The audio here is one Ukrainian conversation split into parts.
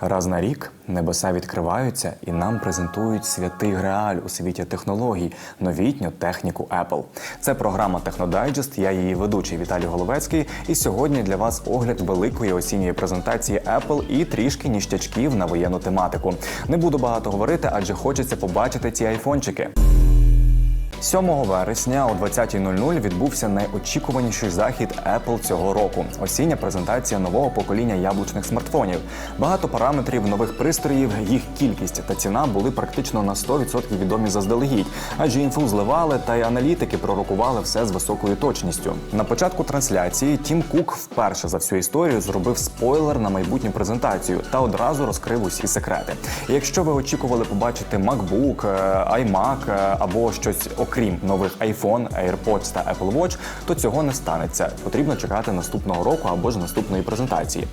Раз на рік небеса відкриваються і нам презентують святий греаль у світі технологій, новітню техніку Apple. Це програма Технодайджест. Я її ведучий Віталій Головецький. І сьогодні для вас огляд великої осінньої презентації Apple і трішки ніштячків на воєнну тематику. Не буду багато говорити, адже хочеться побачити ці айфончики. 7 вересня о 20.00 відбувся найочікуваніший захід Apple цього року. Осіння презентація нового покоління яблучних смартфонів. Багато параметрів нових пристроїв, їх кількість та ціна були практично на 100% відомі заздалегідь, адже інфу зливали та й аналітики пророкували все з високою точністю. На початку трансляції Тім Кук вперше за всю історію зробив спойлер на майбутню презентацію та одразу розкрив усі секрети. Якщо ви очікували побачити MacBook, е, iMac е, або щось окрім нових iPhone, AirPods та Apple Watch, то цього не станеться. Потрібно чекати наступного року або ж наступної презентації.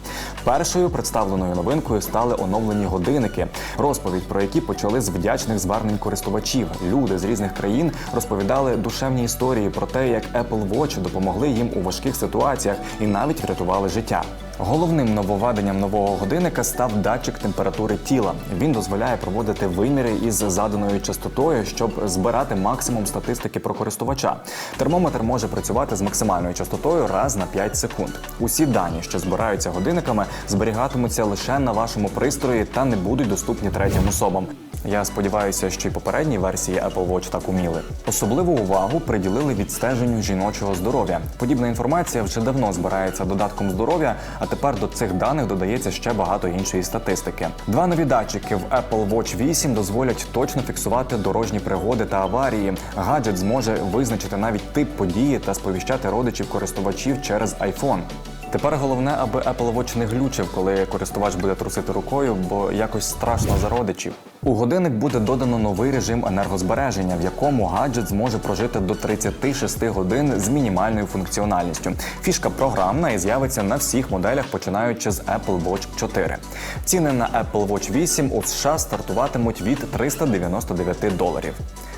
Першою представленою новинкою стали оновлені годинники, розповідь про які почали з вдячних звернень користувачів. Люди з різних країн розповідали душевні історії про те, як Apple Watch допомогли їм у важких ситуаціях і навіть врятували життя. Головним нововведенням нового годинника став датчик температури тіла. Він дозволяє проводити виміри із заданою частотою, щоб збирати максимум статистики про користувача. Термометр може працювати з максимальною частотою раз на 5 секунд. Усі дані, що збираються годинниками, зберігатимуться лише на вашому пристрої та не будуть доступні третім особам. Я сподіваюся, що й попередні версії Apple Watch так уміли. Особливу увагу приділили відстеженню жіночого здоров'я. Подібна інформація вже давно збирається додатком здоров'я, а тепер до цих даних додається ще багато іншої статистики. Два нові датчики в Apple Watch 8 дозволять точно фіксувати дорожні пригоди та аварії. Гаджет зможе визначити навіть тип події та сповіщати родичів користувачів через iPhone. Тепер головне, аби Apple Watch не глючив, коли користувач буде трусити рукою, бо якось страшно за родичів. У годинник буде додано новий режим енергозбереження, в якому гаджет зможе прожити до 36 годин з мінімальною функціональністю. Фішка програмна і з'явиться на всіх моделях, починаючи з Apple Watch 4. Ціни на Apple Watch 8 у США стартуватимуть від 399 доларів.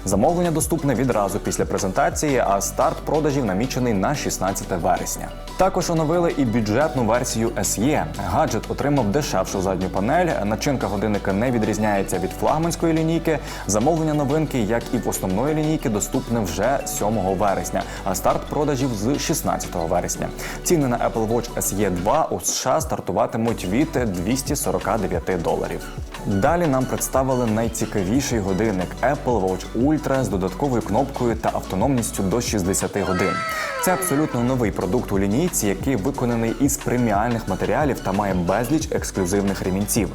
Замовлення доступне відразу після презентації, а старт продажів намічений на 16 вересня. Також оновили і бюджетну версію SE. Гаджет отримав дешевшу задню панель. Начинка годинника не відрізняється від флагманської лінійки. Замовлення новинки, як і в основної лінійки, доступне вже 7 вересня, а старт продажів з 16 вересня. Ціни на Apple Watch SE 2 у США стартуватимуть від 249 доларів. Далі нам представили найцікавіший годинник Apple Watch Ultra з додатковою кнопкою та автономністю до 60 годин. Це абсолютно новий продукт у лінійці, який виконаний із преміальних матеріалів та має безліч ексклюзивних ремінців.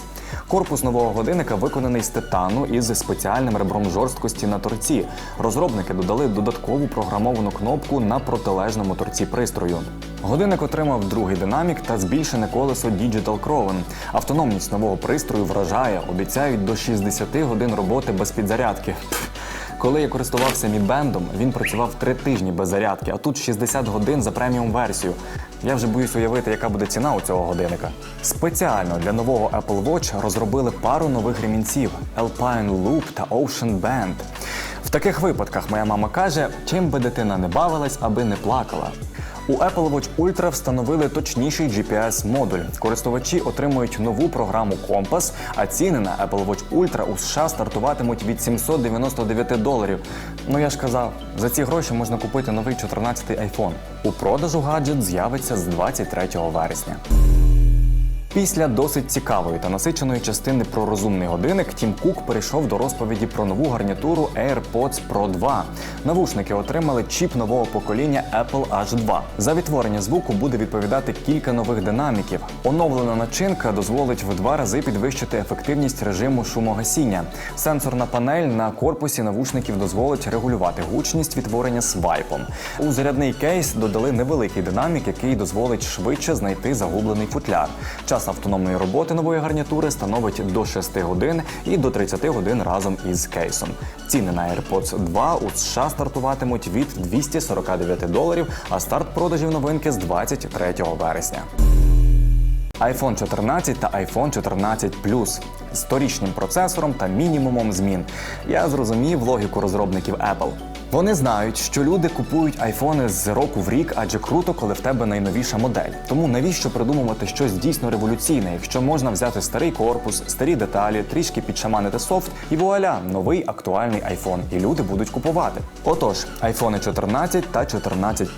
Корпус нового годинника виконаний з титану із спеціальним ребром жорсткості на торці. Розробники додали додаткову програмовану кнопку на протилежному торці пристрою. Годинник отримав другий динамік та збільшене колесо Digital Crown. Автономність нового пристрою вражає, обіцяють до 60 годин роботи без підзарядки. Коли я користувався мідбендом, він працював три тижні без зарядки, а тут 60 годин за преміум версію. Я вже боюсь уявити, яка буде ціна у цього годинника. Спеціально для нового Apple Watch розробили пару нових ремінців Alpine Loop та Ocean Band. В таких випадках моя мама каже, чим би дитина не бавилась, аби не плакала. У Apple Watch Ultra встановили точніший GPS-модуль. Користувачі отримують нову програму Компас, а ціни на Apple Watch Ultra у США стартуватимуть від 799 доларів. Ну я ж казав, за ці гроші можна купити новий 14-й iPhone. У продажу гаджет з'явиться з 23 вересня. Після досить цікавої та насиченої частини про розумний годинник Тім Кук перейшов до розповіді про нову гарнітуру AirPods Pro 2. Навушники отримали чіп нового покоління Apple H2. За відтворення звуку буде відповідати кілька нових динаміків. Оновлена начинка дозволить в два рази підвищити ефективність режиму шумогасіння. Сенсорна панель на корпусі навушників дозволить регулювати гучність відтворення свайпом. У зарядний кейс додали невеликий динамік, який дозволить швидше знайти загублений футляр. Час автономної роботи нової гарнітури становить до 6 годин і до 30 годин разом із кейсом. Ціни на AirPods 2 у США стартуватимуть від 249 доларів, а старт продажів новинки з 23 вересня. iPhone 14 та iPhone 14 Plus з процесором та мінімумом змін. Я зрозумів логіку розробників Apple. Вони знають, що люди купують айфони з року в рік, адже круто, коли в тебе найновіша модель. Тому навіщо придумувати щось дійсно революційне, якщо можна взяти старий корпус, старі деталі, трішки підшаманити софт, і вуаля, новий актуальний айфон, і люди будуть купувати. Отож, айфони 14 та 14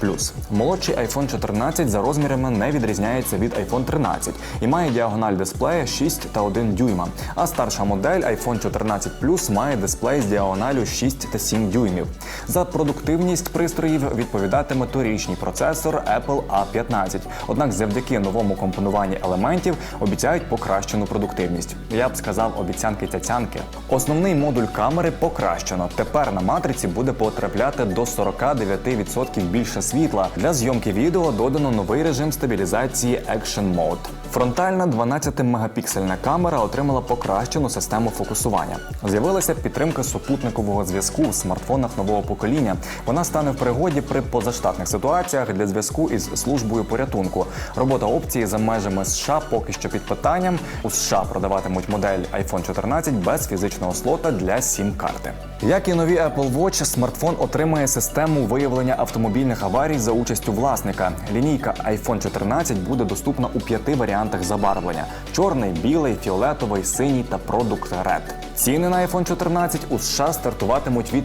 Молодший iPhone 14 за розмірами не відрізняється від iPhone 13 і має діагональ дисплея 6 та 1 дюйма. А старша модель iPhone 14 Plus має дисплей з діагоналю 6 та 7 дюймів. За продуктивність пристроїв відповідатиме торічний процесор Apple A15. Однак завдяки новому компонуванні елементів обіцяють покращену продуктивність. Я б сказав, обіцянки цяцянки. Основний модуль камери покращено. Тепер на матриці буде потрапляти до 49% більше світла. Для зйомки відео додано новий режим стабілізації Action Mode. Фронтальна 12-мегапіксельна камера отримала покращену систему фокусування. З'явилася підтримка супутникового зв'язку в смартфонах нового покоління. Вона стане в пригоді при позаштатних ситуаціях для зв'язку із службою порятунку. Робота опції за межами США поки що під питанням. У США продаватимуть модель iPhone 14 без фізичного слота для сім-карти. Як і нові Apple Watch, смартфон отримає систему виявлення автомобільних аварій за участю власника. Лінійка iPhone 14 буде доступна у п'яти варіантах забарвлення: чорний, білий, фіолетовий, синій та продукт Red. Ціни на iPhone 14 у США стартуватимуть від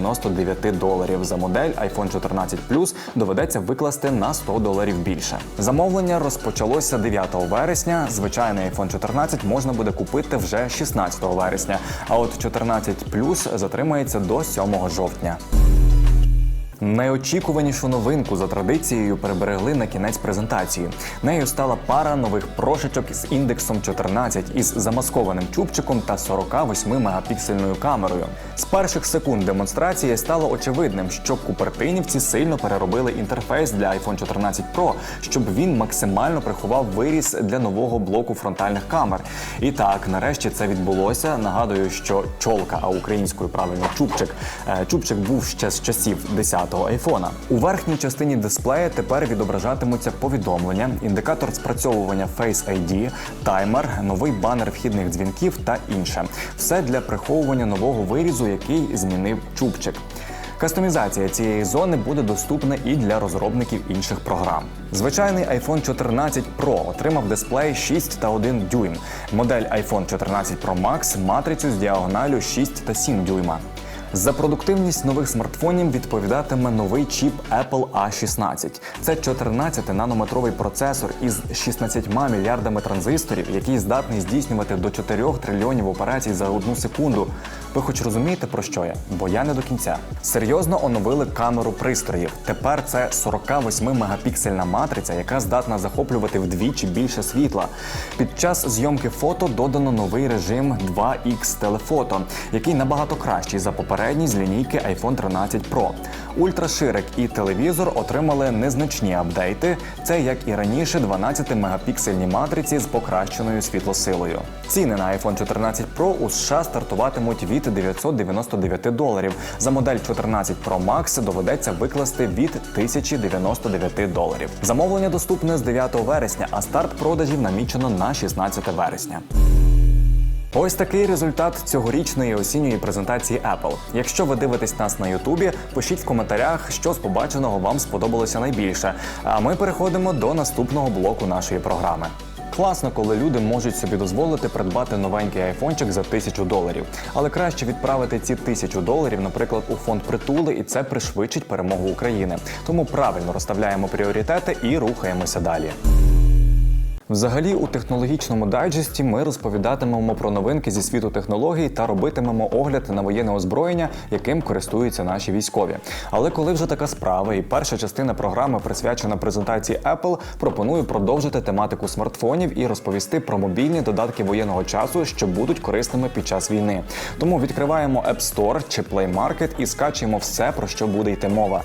799 доларів. За модель iPhone 14 Plus доведеться викласти на 100 доларів більше. Замовлення розпочалося 9 вересня. Звичайний iPhone 14 можна буде купити вже 16 вересня. А от 14 Plus затримається до 7 жовтня. Найочікуванішу новинку за традицією переберегли на кінець презентації. Нею стала пара нових прошечок з індексом 14 із замаскованим чубчиком та 48 мегапіксельною камерою. З перших секунд демонстрації стало очевидним, що купертинівці сильно переробили інтерфейс для iPhone 14 Pro, щоб він максимально приховав виріс для нового блоку фронтальних камер. І так, нарешті це відбулося. Нагадую, що чолка, а українською правильно чубчик. Е, Чубчик був ще з часів 10-го айфона. У верхній частині дисплея тепер відображатимуться повідомлення, індикатор спрацьовування Face ID, таймер, новий банер вхідних дзвінків та інше. Все для приховування нового вирізу, який змінив чубчик. Кастомізація цієї зони буде доступна і для розробників інших програм. Звичайний iPhone 14 Pro отримав дисплей 6 та 1 дюйм. Модель iPhone 14 Pro Max матрицю з діагоналю 6 та 7 дюйма. За продуктивність нових смартфонів відповідатиме новий чіп Apple A16. Це 14-нанометровий процесор із 16 мільярдами транзисторів, який здатний здійснювати до 4 трильйонів операцій за одну секунду. Ви хоч розумієте про що я? Бо я не до кінця. Серйозно оновили камеру пристроїв. Тепер це 48-мегапіксельна матриця, яка здатна захоплювати вдвічі більше світла. Під час зйомки фото додано новий режим 2X телефото, який набагато кращий за попередній з лінійки iPhone 13 Pro. Ультраширик і телевізор отримали незначні апдейти. Це як і раніше 12-мегапіксельні матриці з покращеною світлосилою. Ціни на iPhone 14 Pro у США стартуватимуть від 999 доларів. За модель 14 Pro Max доведеться викласти від 1099 доларів. Замовлення доступне з 9 вересня, а старт продажів намічено на 16 вересня. Ось такий результат цьогорічної осінньої презентації Apple. Якщо ви дивитесь нас на Ютубі, пишіть в коментарях, що з побаченого вам сподобалося найбільше. А ми переходимо до наступного блоку нашої програми. Класно, коли люди можуть собі дозволити придбати новенький айфончик за тисячу доларів, але краще відправити ці тисячу доларів, наприклад, у фонд притули, і це пришвидшить перемогу України. Тому правильно розставляємо пріоритети і рухаємося далі. Взагалі, у технологічному дайджесті ми розповідатимемо про новинки зі світу технологій та робитимемо огляд на воєнне озброєння, яким користуються наші військові. Але коли вже така справа, і перша частина програми присвячена презентації Apple, пропоную продовжити тематику смартфонів і розповісти про мобільні додатки воєнного часу, що будуть корисними під час війни. Тому відкриваємо App Store чи Play Market і скачуємо все, про що буде йти мова.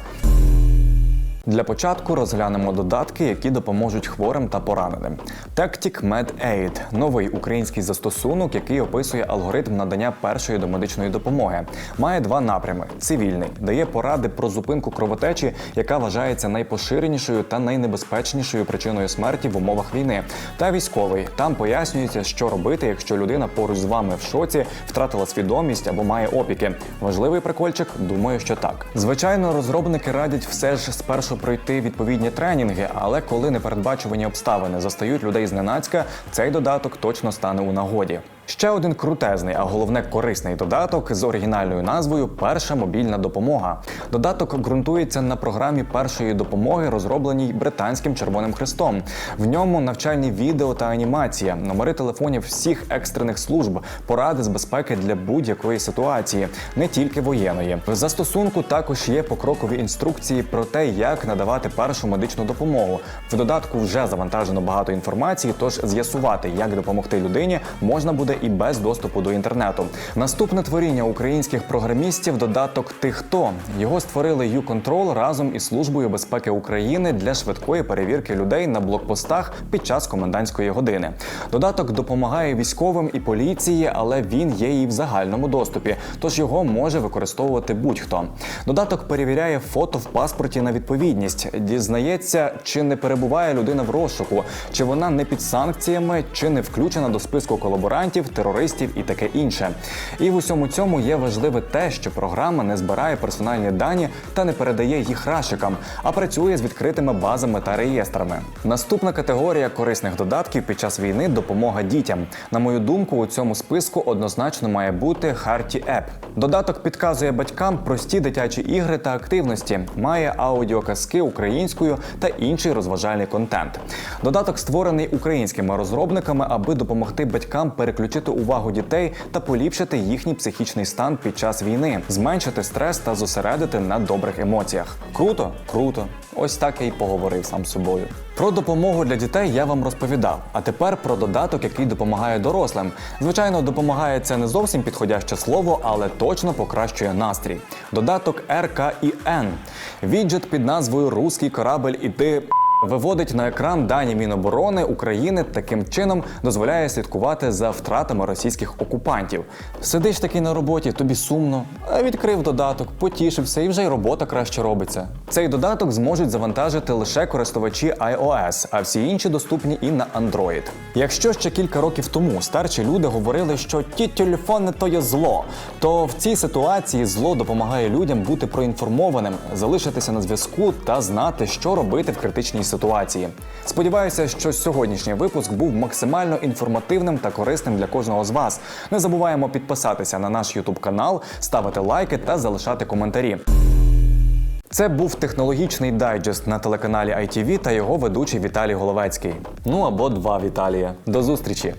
Для початку розглянемо додатки, які допоможуть хворим та пораненим. Tactic Med Aid – новий український застосунок, який описує алгоритм надання першої домедичної допомоги. Має два напрями: цивільний дає поради про зупинку кровотечі, яка вважається найпоширенішою та найнебезпечнішою причиною смерті в умовах війни. Та військовий там пояснюється, що робити, якщо людина поруч з вами в шоці, втратила свідомість або має опіки. Важливий прикольчик? Думаю, що так. Звичайно, розробники радять все ж спершу пройти відповідні тренінги, але коли непередбачувані обставини застають людей зненацька, цей додаток точно стане у нагоді. Ще один крутезний, а головне корисний додаток з оригінальною назвою Перша мобільна допомога. Додаток ґрунтується на програмі першої допомоги, розробленій британським Червоним Хрестом. В ньому навчальні відео та анімація, номери телефонів всіх екстрених служб, поради з безпеки для будь-якої ситуації, не тільки воєнної. В застосунку також є покрокові інструкції про те, як надавати першу медичну допомогу. В додатку вже завантажено багато інформації, тож з'ясувати, як допомогти людині, можна буде і без доступу до інтернету. Наступне творіння українських програмістів додаток Ти хто його створили U-Control разом із службою безпеки України для швидкої перевірки людей на блокпостах під час комендантської години. Додаток допомагає військовим і поліції, але він є і в загальному доступі, тож його може використовувати будь-хто. Додаток перевіряє фото в паспорті на відповідність, дізнається, чи не перебуває людина в розшуку, чи вона не під санкціями, чи не включена до списку колаборантів, терористів і таке інше. І в усьому цьому є важливе те, що програма не збирає персональні дані та не передає їх рашикам, а працює з відкритими базами та реєстрами. Наступна категорія корисних додатків під час війни допомога дітям. На мою думку, у цьому списку однозначно має бути Харті App. Додаток підказує батькам прості дитячі ігри та активності, має аудіоказки українською та інший розважальний контент. Додаток створений українськими розробниками, аби допомогти батькам переключити увагу дітей та поліпшити їхній психічний стан під час війни, зменшити стрес та зосередити на добрих емоціях. Круто, круто. Ось так я й поговорив сам з собою. Про допомогу для дітей я вам розповідав. А тепер про додаток, який допомагає дорослим. Звичайно, допомагає це не зовсім підходяще слово, але точно покращує настрій. Додаток РКІН. Віджит під назвою Руський корабль іди. Виводить на екран дані Міноборони України таким чином дозволяє слідкувати за втратами російських окупантів. Сидиш такий на роботі, тобі сумно, а відкрив додаток, потішився і вже й робота краще робиться. Цей додаток зможуть завантажити лише користувачі iOS, а всі інші доступні і на Android. Якщо ще кілька років тому старші люди говорили, що ті телефони то є зло, то в цій ситуації зло допомагає людям бути проінформованим, залишитися на зв'язку та знати, що робити в критичній ситуації. Сподіваюся, що сьогоднішній випуск був максимально інформативним та корисним для кожного з вас. Не забуваємо підписатися на наш YouTube канал, ставити лайки та залишати коментарі. Це був технологічний дайджест на телеканалі ITV та його ведучий Віталій Головецький. Ну або два Віталія. До зустрічі!